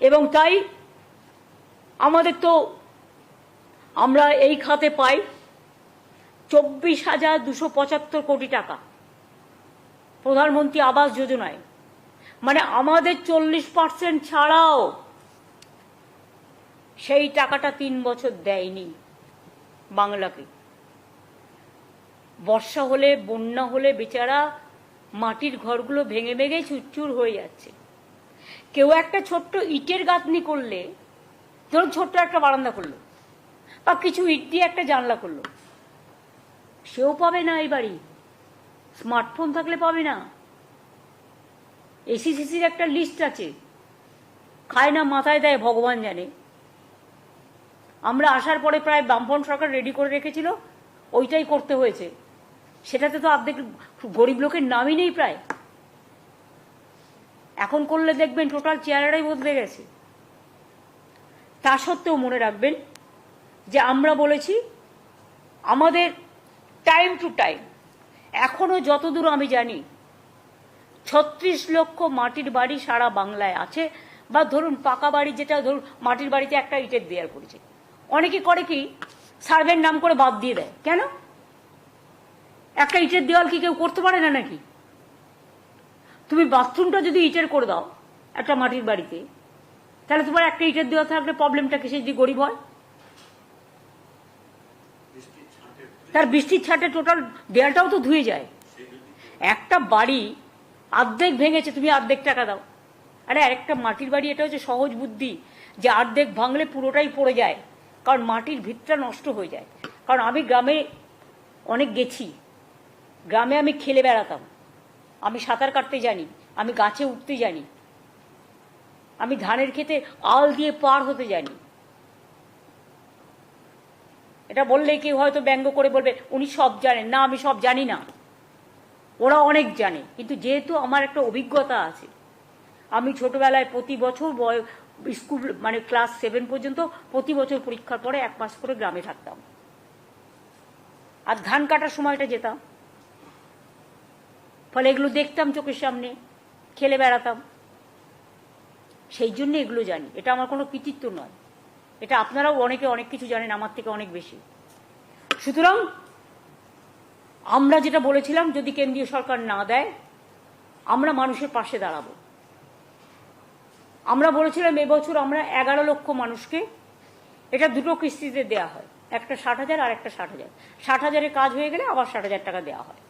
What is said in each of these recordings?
এবং তাই আমাদের তো আমরা এই খাতে পাই চব্বিশ হাজার দুশো পঁচাত্তর কোটি টাকা। প্রধানমন্ত্রী আবাস যোজনায়। মানে আমাদের চল্লিশ পার্সেন্ট ছাড়াও সেই টাকাটা তিন বছর দেয়নি বাংলাকে। বর্ষা হলে, বন্যা হলে বেচারা মাটির ঘরগুলো ভেঙে ভেঙে চুরচুর হয়ে যাচ্ছে। কেউ একটা ছোট্ট ইটের গাঁথনি করলে, ধরুন ছোট্ট একটা বারান্দা করল, বা কিছু ইট দিয়ে একটা জানলা করল, সেও পাবে না এই বাড়ি। স্মার্টফোন থাকলে পাবে না। এসিসিসির একটা লিস্ট আছে, খায় না মাথায় দেয়, ভগবান জানে। আমরা আসার পরে প্রায় বামপন সরকার রেডি করে রেখেছিল, ওইটাই করতে হয়েছে। সেটাতে তো অর্ধেক গরিব লোকের নামই নেই প্রায়। এখন করলে দেখবেন টোটাল চেহারাটাই বদলে গেছে। তা সত্ত্বেও মনে রাখবেন যে আমরা বলেছি, আমাদের টাইম টু টাইম এখনও যতদূর আমি জানি, ছত্রিশ লক্ষ মাটির বাড়ি সারা বাংলায় আছে, বা ধরুন পাকা বাড়ি যেটা ধরুন, মাটির বাড়িতে একটা ইটের দেয়াল করেছে। অনেকে করে কি সার্ভের নাম করে বাদ দিয়ে দেয়। কেন? একটা ইটের দেওয়াল কি কেউ করতে পারে না নাকি? তুমি বাথরুমটা যদি ইটের করে দাও, একটা মাটির বাড়িতে, তাহলে তোমার একটা ইটের দেওয়া থাকলে প্রবলেমটা কিসে যদি গরিব হয়? তার বৃষ্টির ছাটে টোটাল দেয়ালটাও তো ধুয়ে যায়। একটা বাড়ি অর্ধেক ভেঙেছে, তুমি অর্ধেক টাকা দাও। আরে আরেকটা মাটির বাড়ি, এটা হচ্ছে সহজ বুদ্ধি যে অর্ধেক ভাঙলে পুরোটাই পড়ে যায়, কারণ মাটির ভিতটা নষ্ট হয়ে যায়। কারণ আমি গ্রামে অনেক গেছি, গ্রামে আমি খেলে বেড়াতাম। আমি সাঁতার কাটতে জানি, আমি গাছে উঠতে জানি, আমি ধানের খেতে আল দিয়ে পার হতে জানি। এটা বললেই কেউ হয়তো ব্যঙ্গ করে বলবে, উনি সব জানেন। না, আমি সব জানি না। ওরা অনেক জানে, কিন্তু যেহেতু আমার একটা অভিজ্ঞতা আছে, আমি ছোটবেলায় প্রতি বছর স্কুল মানে ক্লাস সেভেন পর্যন্ত প্রতি বছর পরীক্ষার পরে এক মাস করে গ্রামে থাকতাম। আর ধান কাটার সময়টা যেতাম। ফলে এগুলো দেখতাম চোখের সামনে, খেলে বেড়াতাম। সেই জন্য এগুলো জানি। এটা আমার কোনো কৃতিত্ব নয়। এটা আপনারাও অনেকে অনেক কিছু জানেন, আমার থেকে অনেক বেশি। সুতরাং আমরা যেটা বলেছিলাম, যদি কেন্দ্রীয় সরকার না দেয়, আমরা মানুষের পাশে দাঁড়াবো। আমরা বলেছিলাম, এবছর আমরা এগারো লক্ষ মানুষকে এটা দুটো কিস্তিতে দেয়া হয়। একটা ষাট হাজার আর একটা ষাট হাজার। ষাট হাজারের কাজ হয়ে গেলে আবার ষাট হাজার টাকা দেওয়া হয়।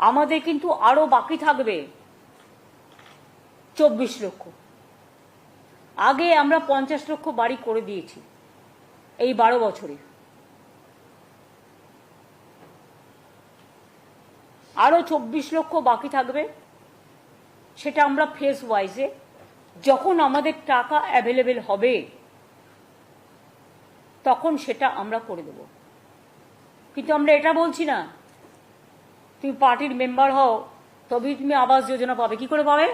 আমাদের কিন্তু আরও বাকি থাকবে চব্বিশ লক্ষ। আগে আমরা পঞ্চাশ লক্ষ বাড়ি করে দিয়েছি এই বারো বছরে। আরও চব্বিশ লক্ষ বাকি থাকবে সেটা আমরা ফেস ওয়াইজে যখন আমাদের টাকা অ্যাভেলেবেল হবে তখন সেটা আমরা করে দেব। কিন্তু আমরা এটা বলছি না তুমি পার্টির মেম্বার হও, তবেই তুমি আবাস যোজনা পাবে। কি করে পাবে?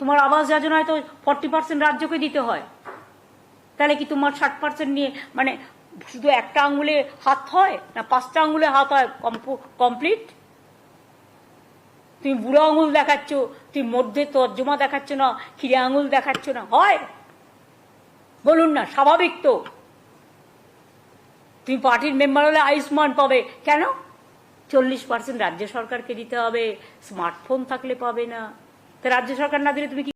তোমার আবাস যোজনায় তো ফর্টি পার্সেন্ট রাজ্যকে দিতে হয়। তাহলে কি তোমার ষাট পার্সেন্ট নিয়ে মানে শুধু একটা আঙুলে হাত হয় না পাঁচটা আঙুলে হাত হয় কমপ্লিট তুমি বুড়ো আঙুল দেখাচ্ছ, তুমি মধ্যে তর্জমা দেখাচ্ছ না খিরে আঙুল দেখাচ্ছ না, হয়? বলুন না, স্বাভাবিক তো। তুমি পার্টির মেম্বার হলে আয়ুষ্মান পাবে। কেন? চল্লিশ পার্সেন্ট রাজ্য সরকারকে দিতে হবে স্মার্টফোন থাকলে পাবে না। তা রাজ্য সরকার না দিলে তুমি কি